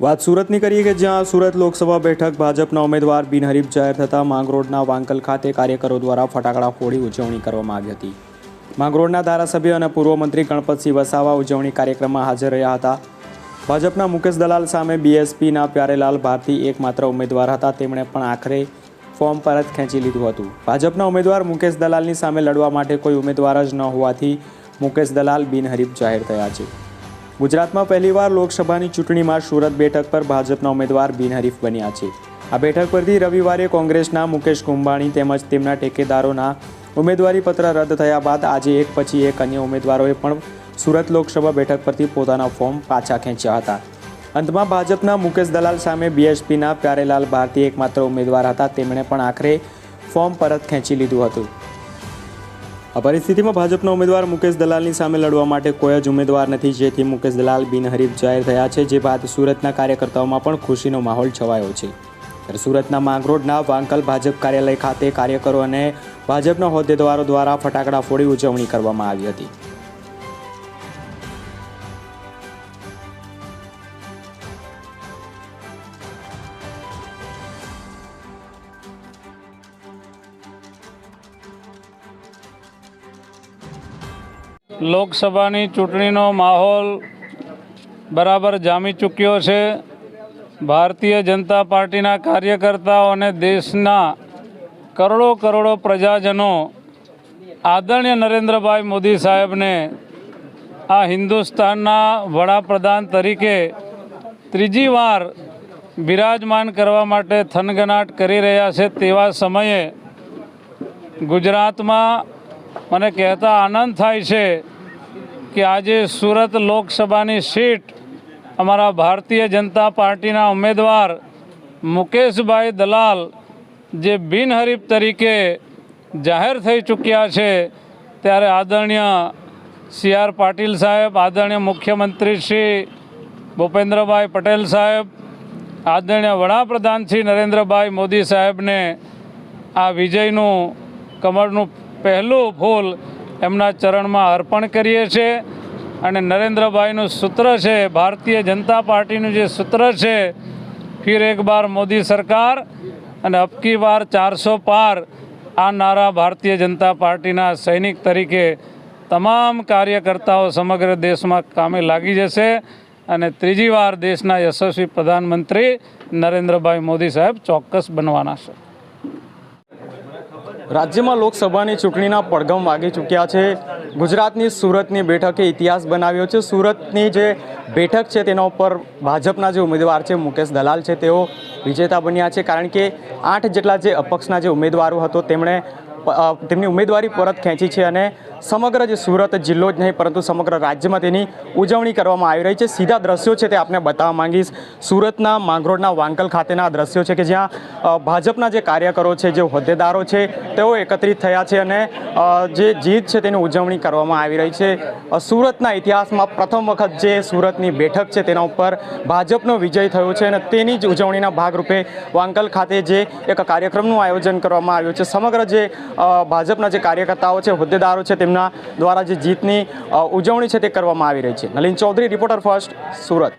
વાત સુરતની કરીએ કે જ્યાં સુરત લોકસભા બેઠક ભાજપના ઉમેદવાર બિનહરીફ જાહેર થતાં માંગરોળના વાંકલ ખાતે કાર્યકરો દ્વારા ફટાકડા ફોડી ઉજવણી કરવામાં આવી હતી. માંગરોળના ધારાસભ્ય અને પૂર્વ મંત્રી ગણપતસિંહ વસાવા ઉજવણી કાર્યક્રમમાં હાજર રહ્યા હતા. ભાજપના મુકેશ દલાલ સામે બીએસપીના પ્યારેલાલ ભારતી એકમાત્ર ઉમેદવાર હતા. તેમણે પણ આખરે ફોર્મ પરત ખેંચી લીધું હતું. ભાજપના ઉમેદવાર મુકેશ દલાલની સામે લડવા માટે કોઈ ઉમેદવાર જ ન હોવાથી મુકેશ દલાલ બિનહરીફ જાહેર થયા છે. ગુજરાતમાં પહેલીવાર લોકસભાની ચૂંટણીમાં સુરત બેઠક પર ભાજપના ઉમેદવાર બિનહરીફ બન્યા છે. આ બેઠક પરથી રવિવારે કોંગ્રેસના મુકેશ કુંભાણી તેમજ તેમના ટેકેદારોના ઉમેદવારીપત્ર રદ થયા બાદ આજે એક પછી એક અન્ય ઉમેદવારોએ પણ સુરત લોકસભા બેઠક પરથી પોતાના ફોર્મ પાછા ખેંચ્યા હતા. અંતમાં ભાજપના મુકેશ દલાલ સામે બીએસપીના પ્યારેલાલ ભારતી એકમાત્ર ઉમેદવાર હતા. તેમણે પણ આખરે ફોર્મ પરત ખેંચી લીધું હતું. આ પરિસ્થિતિમાં ભાજપના ઉમેદવાર મુકેશ દલાલની સામે લડવા માટે કોઈ જ ઉમેદવાર નથી, જેથી મુકેશ દલાલ બિનહરીફ જાહેર થયા છે, જે બાદ સુરતના કાર્યકર્તાઓમાં પણ ખુશીનો માહોલ છવાયો છે. ત્યારે સુરતના માંગરોળના વાંકલ ભાજપ કાર્યાલય ખાતે કાર્યકરો અને ભાજપના હોદ્દેદારો દ્વારા ફટાકડા ફોડી ઉજવણી કરવામાં આવી હતી. લોકસભાની ચૂંટણીનો માહોલ બરાબર જામી ચૂક્યો છે. ભારતીય જનતા પાર્ટીના કાર્યકર્તાઓ અને દેશના કરોડો કરોડો પ્રજાજનો આદરણીય નરેન્દ્રભાઈ મોદી સાહેબને આ હિન્દુસ્તાનના વડાપ્રધાન તરીકે ત્રીજી વાર બિરાજમાન કરવા માટે થનગનાટ કરી રહ્યા છે તેવા સમયે ગુજરાતમાં મને કહેતા આનંદ થાય છે કે આજે સુરત લોકસભાની સીટ અમારા ભારતીય જનતા પાર્ટીના ઉમેદવાર મુકેશભાઈ દલાલ જે બિનહરીફ તરીકે જાહેર થઈ ચૂક્યા છે, ત્યારે આદરણીય સી આર પાટીલ સાહેબ, આદરણીય મુખ્યમંત્રી શ્રી ભૂપેન્દ્રભાઈ પટેલ સાહેબ, આદરણીય વડાપ્રધાન શ્રી નરેન્દ્રભાઈ મોદી સાહેબને આ વિજયનું કમળનું પહેલું ફૂલ એમના ચરણમાં અર્પણ કરીએ છીએ અને નરેન્દ્રભાઈનું સૂત્ર છે, ભારતીય જનતા પાર્ટીનું જે સૂત્ર છે, ફિર એક બાર મોદી સરકાર અને અબકી વાર ચારસો પાર આ નારા ભારતીય જનતા પાર્ટીના સૈનિક તરીકે તમામ કાર્યકર્તાઓ સમગ્ર દેશમાં કામે લાગી જશે. અને ત્રીજી વાર દેશના યશસ્વી પ્રધાનમંત્રી નરેન્દ્રભાઈ મોદી સાહેબ ચોક્કસ બનવાના છે. રાજ્યમાં લોકસભાની ચૂંટણીના પડઘમ વાગી ચૂક્યા છે. ગુજરાતની સુરતની બેઠકે ઇતિહાસ બનાવ્યો છે. સુરતની જે બેઠક છે તેના ઉપર ભાજપના જે ઉમેદવાર છે મુકેશ દલાલ છે, તેઓ વિજેતા બન્યા છે. કારણ કે આઠ જેટલા જે અપક્ષના જે ઉમેદવારો હતો, તેમણે તેમની ઉમેદવારી પરત ખેંચી છે અને સમગ્ર જે સુરત જિલ્લો જ નહીં, પરંતુ સમગ્ર રાજ્યમાં તેની ઉજવણી કરવામાં આવી રહી છે. સીધા દ્રશ્યો છે તે આપને બતાવવા માંગીશ. સુરતના માંગરોળના વાંકલ ખાતેના દ્રશ્યો છે કે જ્યાં ભાજપના જે કાર્યકરો છે, જે હોદ્દેદારો છે, તેઓ એકત્રિત થયા છે અને જે જીત છે તેની ઉજવણી કરવામાં આવી રહી છે. સુરતના ઇતિહાસમાં પ્રથમ વખત જે સુરતની બેઠક છે તેના ઉપર ભાજપનો વિજય થયો છે અને તેની જ ઉજવણીના ભાગરૂપે વાંકલ ખાતે જે એક કાર્યક્રમનું આયોજન કરવામાં આવ્યું છે. સમગ્ર જે ભાજપના જે કાર્યકર્તાઓ છે, હોદ્દેદારો છે તેમના દ્વારા જે જીતની ઉજવણી છે તે કરવામાં આવી રહી છે. Nalin Chaudhari, reporter first, Surat.